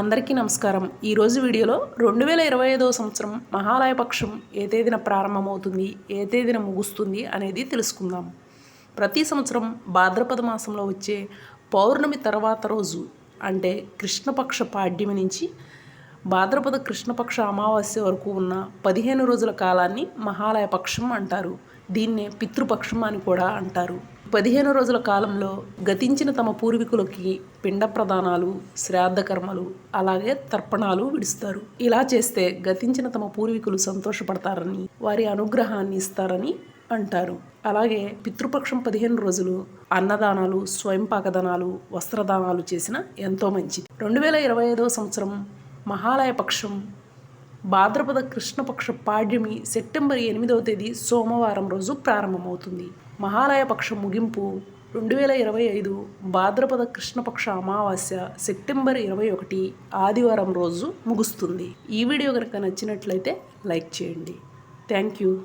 అందరికీ నమస్కారం. ఈరోజు వీడియోలో రెండు వేల ఇరవై ఐదవ సంవత్సరం మహాలయ పక్షం ఏ తేదీన ప్రారంభమవుతుంది ఏ తేదీన ముగుస్తుంది అనేది తెలుసుకుందాం. ప్రతి సంవత్సరం భాద్రపద మాసంలో వచ్చే పౌర్ణమి తర్వాత రోజు అంటే కృష్ణపక్ష పాడ్యమి నుంచి భాద్రపద కృష్ణపక్ష అమావాస్య వరకు ఉన్న పదిహేను రోజుల కాలాన్ని మహాలయ పక్షం అంటారు. దీన్నే పితృపక్షం అని కూడా అంటారు. పదిహేను రోజుల కాలంలో గతించిన తమ పూర్వీకులకి పిండ ప్రదానాలు శ్రాద్ధ కర్మలు అలాగే తర్పణాలు విడుస్తారు. ఇలా చేస్తే గతించిన తమ పూర్వీకులు సంతోషపడతారని వారి అనుగ్రహాన్ని ఇస్తారని అంటారు. అలాగే పితృపక్షం పదిహేను రోజులు అన్నదానాలు స్వయం పాకదానాలు వస్త్రదానాలు చేసిన ఎంతో మంచిది. రెండు వేల ఇరవై ఐదవ సంవత్సరం మహాలయ పక్షం భాద్రపద కృష్ణపక్ష పాడ్యమి సెప్టెంబర్ ఎనిమిదవ తేదీ సోమవారం రోజు ప్రారంభమవుతుంది. మహాలయ పక్ష ముగింపు రెండు వేల ఇరవై ఐదు భాద్రపద కృష్ణపక్ష అమావాస్య సెప్టెంబర్ ఇరవై ఒకటి ఆదివారం రోజు ముగుస్తుంది. ఈ వీడియో కనుక నచ్చినట్లయితే లైక్ చేయండి. Thank you.